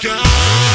God.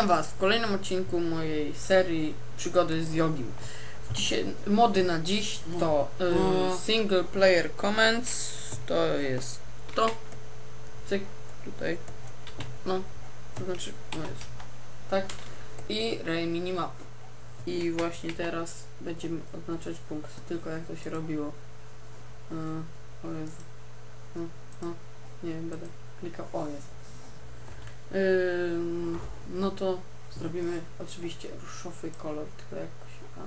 Witam Was w kolejnym odcinku mojej serii Przygody z Jogim. Dzisiaj, mody na dziś to y, No. Single Player Comments, to jest to, cyk, tutaj, no, to znaczy, no jest, tak, i Ray Minimap. I właśnie teraz będziemy oznaczać punkt, tylko jak to się robiło. Y, o Jezu, no, no, nie wiem, będę klikał, o jest. No to zrobimy oczywiście różowy kolor, tylko jakoś. A,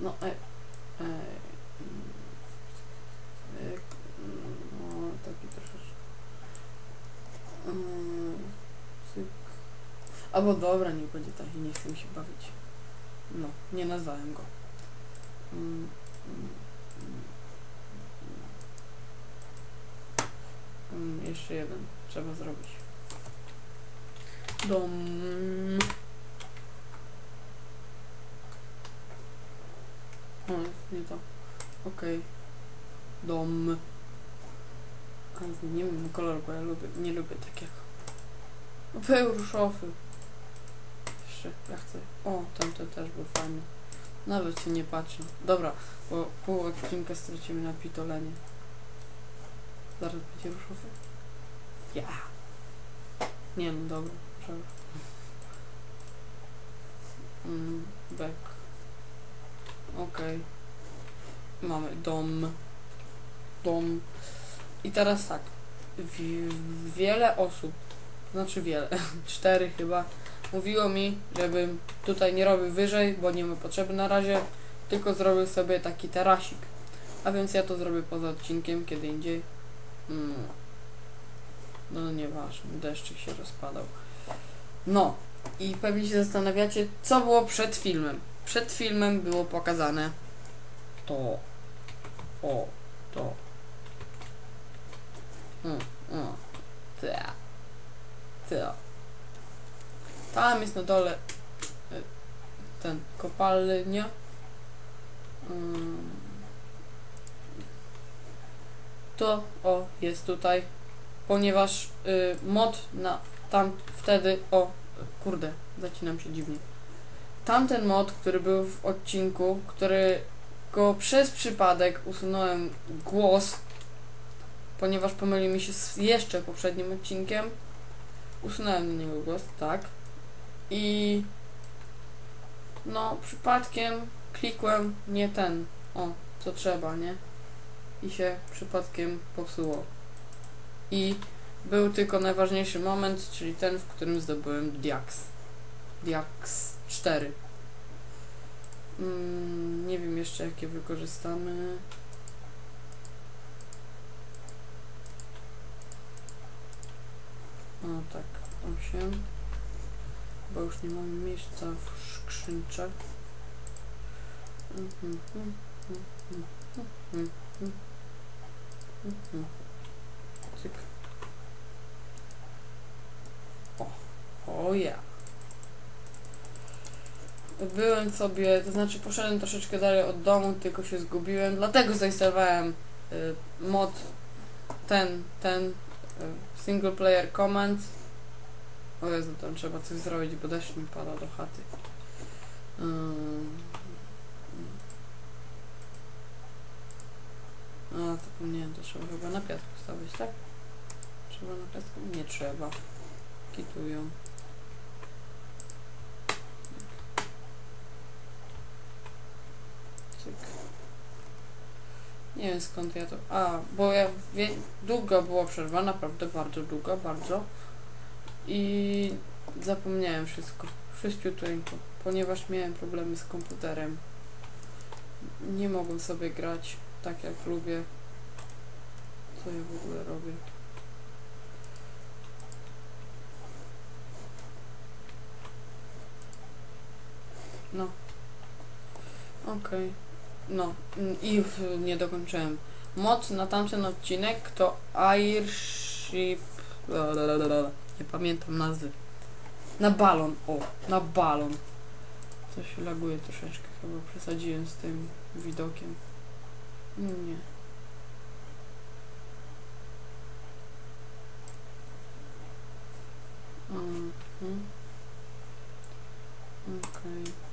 no, e, e, mm, no, taki troszeczkę. Cyk. Albo dobra, niech będzie taki, nie chcę mi się bawić. No, nie nazwałem go. Ym, ym, ym, jeszcze jeden trzeba zrobić. Dom. O, nie to. Okej. Dom. Ale zmienimy mu kolor, bo ja lubię, nie lubię takiego. Był różowy. Jeszcze, ja chcę. O, tamten też był fajny. Nawet się nie patrzę. Dobra, bo pół odcinka stracimy na pitolenie. Zaraz będzie różowy. Ja. Nie no, dobra. Mm, back. Okej. Mamy dom. Dom. I teraz tak. Wi wiele osób, znaczy wiele, cztery chyba, mówiło mi, żebym tutaj nie robił wyżej, bo nie ma potrzeby na razie, tylko zrobił sobie taki tarasik. A więc ja to zrobię poza odcinkiem, kiedy indziej. Mm. No nieważne, deszczyk się rozpadał. No, i pewnie się zastanawiacie, co było przed filmem. Przed filmem było pokazane to, o, to, mm, mm, ta, ta. Tam jest na dole y, ten kopalnia. To, o, jest tutaj, ponieważ y, mod na tam wtedy, o kurde, zacinam się dziwnie. Tamten mod, który był w odcinku, który go przez przypadek usunąłem głos, ponieważ pomylił mi się z jeszcze poprzednim odcinkiem. Usunąłem na niego głos, tak. I no, przypadkiem klikłem nie ten, o, co trzeba, nie? I się przypadkiem popsuło. I był tylko najważniejszy moment, czyli ten, w którym zdobyłem Diax. Diax 4. Mm, nie wiem jeszcze jakie wykorzystamy. O tak, 8. Bo już nie mamy miejsca w skrzynce. Cyk. O ja. Byłem sobie, to znaczy poszedłem troszeczkę dalej od domu, tylko się zgubiłem, dlatego zainstalowałem y, mod ten, ten y, single player command. O Jezu, tam trzeba coś zrobić, bo deszcz mi pada do chaty. A, zapomniałem, to trzeba chyba na piasku stawić, tak? Trzeba na piasku? Nie trzeba. Kitują. Nie wiem skąd ja to... A, bo ja wie... długo była przerwa, naprawdę bardzo długo, bardzo. I zapomniałem wszystko. Wszyściuteńko, ponieważ miałem problemy z komputerem. Nie mogłem sobie grać tak jak lubię. Co ja w ogóle robię? No. Okej. No. I w, nie dokończyłem. Mod na tamten odcinek to Airship... lalalala, Nie pamiętam nazwy. Na balon. O, na balon. Coś laguje troszeczkę. Chyba przesadziłem z tym widokiem. Nie. Mhm. Okej. Mm,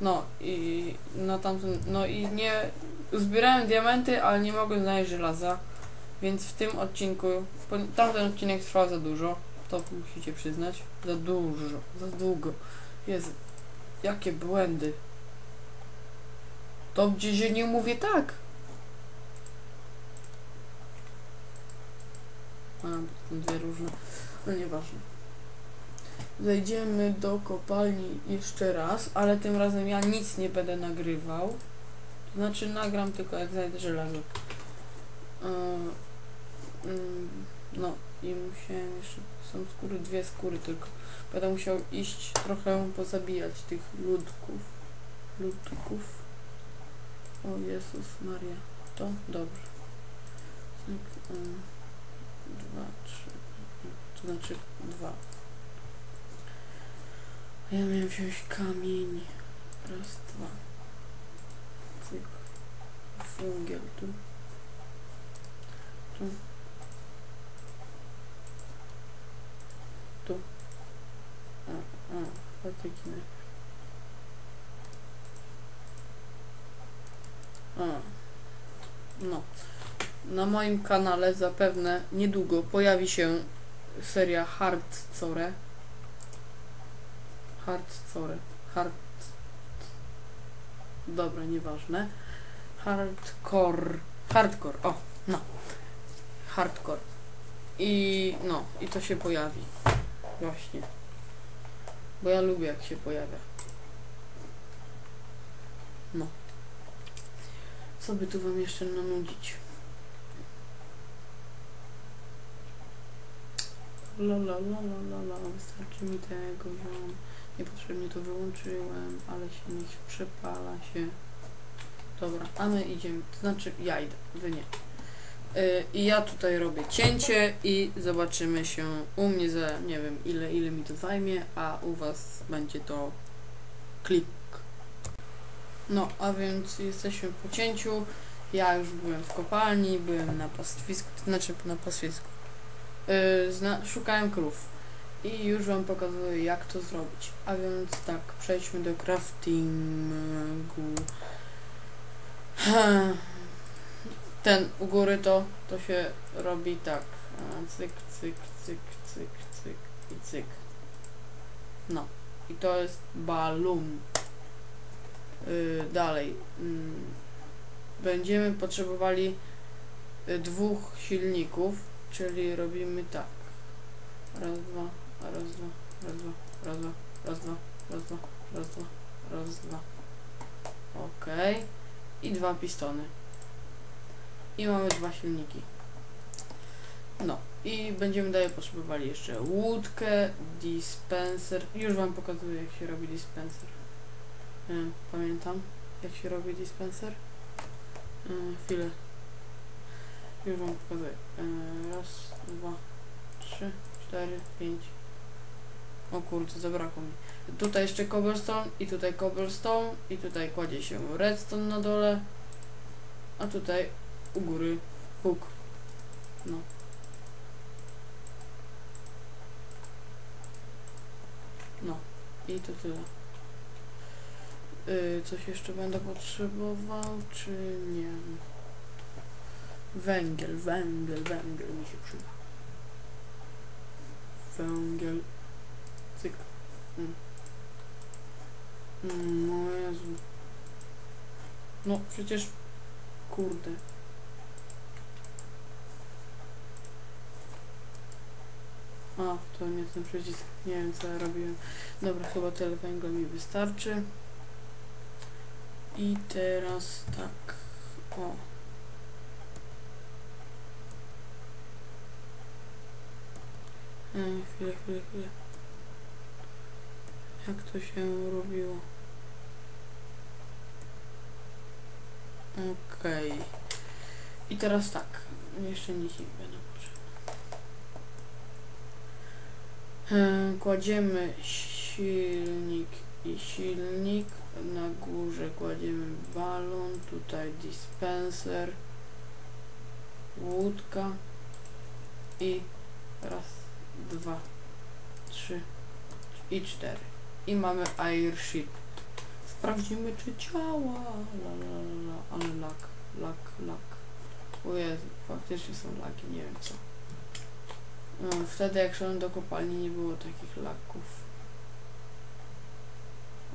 No i na tamtym, no i nie zbierałem diamenty, ale nie mogłem znaleźć żelaza, więc w tym odcinku, tamten odcinek trwał za dużo, to musicie przyznać, za dużo, za długo. Jezu, jakie błędy. To gdzieś się nie mówię tak. A, to są dwie różne, no nieważne. Zejdziemy do kopalni jeszcze raz, ale tym razem ja nic nie będę nagrywał. To znaczy nagram tylko jak znajdę żelazo. Yy, no i musiałem jeszcze, są skóry, dwie skóry tylko. Będę musiał iść trochę pozabijać tych ludków. Ludków. O Jezus Maria. To dobrze. Tak, yy, dwa, trzy. To znaczy dwa. Ja miałem wziąć kamień. Raz, dwa. Cyk. Fungiel tu. Tu. Tu. A, a, patyki. A. No. Na moim kanale zapewne niedługo pojawi się seria Hardcore. Hardcore. Hard... Dobra, nieważne. Hardcore. Hardcore, o, no. Hardcore. I no, i to się pojawi. Właśnie. Bo ja lubię jak się pojawia. No. Co by tu wam jeszcze nanudzić? La la la la la la, wystarczy mi tego, ziom. Niepotrzebnie to wyłączyłem, ale się niech przepala się. Dobra, a my idziemy, to znaczy ja idę, wy nie. Yy, I ja tutaj robię cięcie i zobaczymy się u mnie za nie wiem ile, ile mi to zajmie, a u was będzie to klik. No, a więc jesteśmy po cięciu. Ja już byłem w kopalni, byłem na pastwisku, to znaczy na pastwisku. Yy, szukałem krów i już wam pokazuję jak to zrobić. A więc tak, przejdźmy do craftingu. Ten u góry to, to się robi tak. Cyk, cyk, cyk, cyk, cyk i cyk. No. I to jest balum. Yy, dalej. Mm, będziemy potrzebowali y, dwóch silników, czyli robimy tak. Raz, dwa, raz, dwa, raz, dwa, raz, dwa, raz, dwa, raz, dwa, raz, dwa, raz, dwa. Okej. I dwa pistony. I mamy dwa silniki. No. I będziemy dalej potrzebowali jeszcze łódkę, dispenser. Już wam pokazuję jak się robi dispenser. Pamiętam jak się robi dispenser. Chwilę. Już wam pokazuję. Raz, dwa, trzy, cztery, pięć. O kurde, zabrakło mi. Tutaj jeszcze cobblestone i tutaj cobblestone i tutaj kładzie się redstone na dole. A tutaj u góry huk. No. No. I to tyle. Yy, coś jeszcze będę potrzebował, czy nie? Węgiel, węgiel, węgiel mi się przyda. Węgiel. Cyk. Mm. Mm, no Jezu. No przecież... Kurde. A, to nie ten przycisk. Nie wiem co ja robiłem. Dobra, chyba tyle węgla mi wystarczy. I teraz tak. O. Ej, chwilę, chwilę, chwilę. Jak to się robiło? Okej. I teraz tak. Jeszcze nic nie będę potrzebne. E, Kładziemy silnik i silnik. Na górze kładziemy balon. Tutaj dispenser. Łódka. I raz, dwa, trzy i cztery. I mamy airship. Sprawdzimy, czy działa. La, la, la, la. Ale lak, lak, lak. O Jezu, faktycznie są laki, nie wiem co. No, wtedy jak szedłem do kopalni nie było takich laków.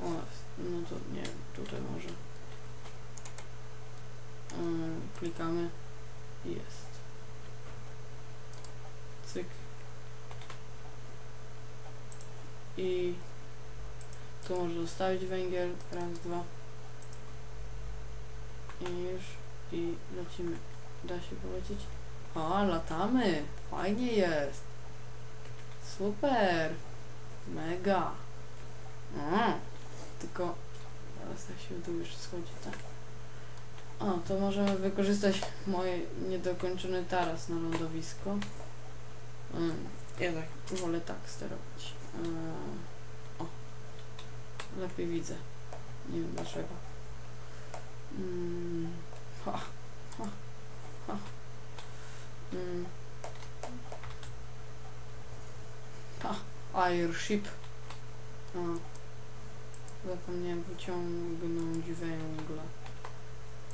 O, no to nie wiem, tutaj może. Ym, klikamy i jest. Cyk. I tu można zostawić węgiel. Raz, dwa. I już. I lecimy. Da się polecieć? A, latamy! Fajnie jest! Super! Mega! Tylko teraz jak się w dół jeszcze schodzi, tak? O, to możemy wykorzystać moje niedokończony taras na lądowisko. Mm. Ja tak wolę tak sterować. Lepiej widzę. Nie wiem dlaczego. Mm. Ha, ha, ha. Mm. Ha, airship. O. Zapomniałem wyciągnąć węgla.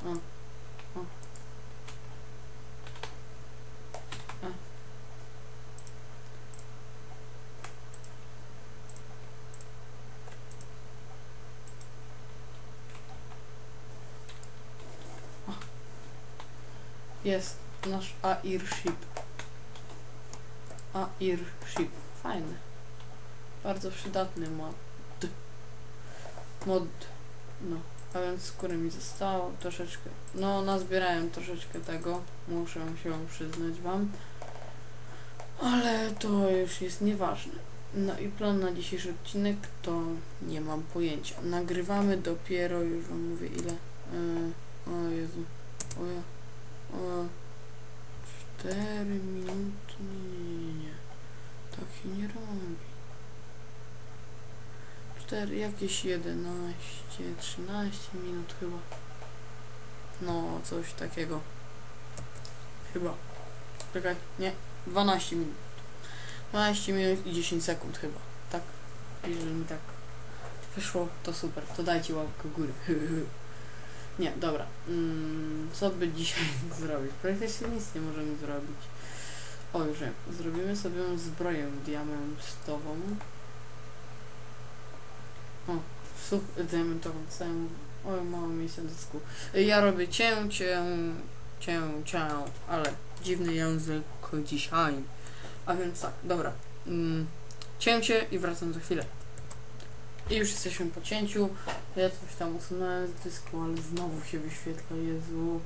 O. Jest nasz airship. Airship. Fajny. Bardzo przydatny mod. Mod. No. A więc skóry mi zostało troszeczkę. No, nazbierałem troszeczkę tego. Muszę się przyznać wam. Ale to już jest nieważne. No i plan na dzisiejszy odcinek to nie mam pojęcia. Nagrywamy dopiero, już wam mówię ile. Yy, o Jezu. O ja. O, 4 minuty. Nie, nie, nie, nie. Tak się nie robi. 4, jakieś 11, 13 minut chyba. No, coś takiego. Chyba. Czekaj, nie. 12 minut. 12 minut i 10 sekund chyba. Tak? Jeżeli mi tak wyszło, to super. To dajcie łapkę góry. Nie, dobra. Mm, co by dzisiaj zrobić? Praktycznie nic nie możemy zrobić. O, już wiem. Zrobimy sobie zbroję diamentową. O, such diamentową całą. Oj, mało miejsca do sku. Ja robię cię, cię, cię, cię, ale dziwny język dzisiaj. A więc tak, dobra. Mm, cięcie i wracam za chwilę. I już jesteśmy po cięciu. Ja coś tam usunąłem z dysku, ale znowu się wyświetla. Jezu.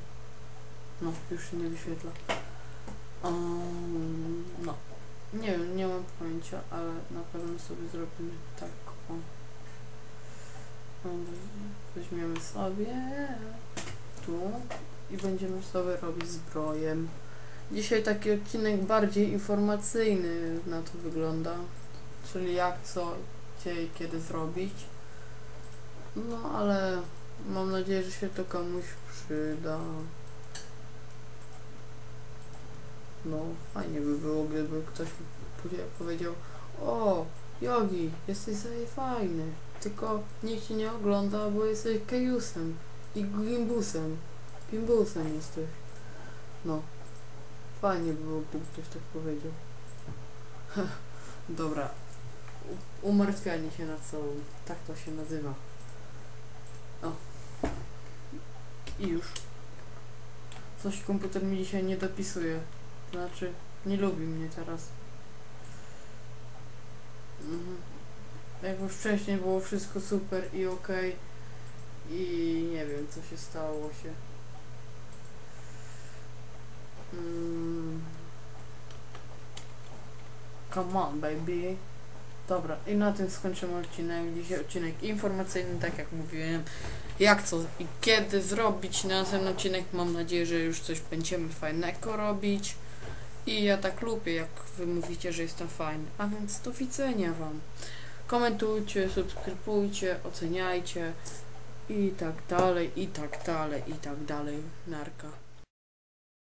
No, już się nie wyświetla. Um, no. Nie wiem, nie mam pojęcia, ale na pewno sobie zrobimy tak. O. Weźmiemy sobie tu i będziemy sobie robić zbroję. Dzisiaj taki odcinek bardziej informacyjny na to wygląda. Czyli jak, co, gdzie i kiedy zrobić. No ale mam nadzieję, że się to komuś przyda. No fajnie by było, gdyby ktoś powiedział O, Jogi, jesteś sobie fajny, tylko nikt ci nie ogląda, bo jesteś kejusem i gimbusem. Gimbusem jesteś. No. Fajnie by było, gdyby ktoś tak powiedział. Dobra. Umartwianie się nad sobą. Tak to się nazywa. O. I już. Coś komputer mi dzisiaj nie dopisuje. Znaczy, nie lubi mnie teraz. Mhm. Jak już wcześniej było wszystko super i okej. I nie wiem co się stało się. Mm. Come on baby. Dobra, i na tym skończymy odcinek. Dzisiaj odcinek informacyjny, tak jak mówiłem. Jak co i kiedy zrobić na następny odcinek. Mam nadzieję, że już coś będziemy fajnego robić. I ja tak lubię, jak wy mówicie, że jestem fajny. A więc do widzenia wam. Komentujcie, subskrybujcie, oceniajcie i tak dalej, i tak dalej, i tak dalej. Narka.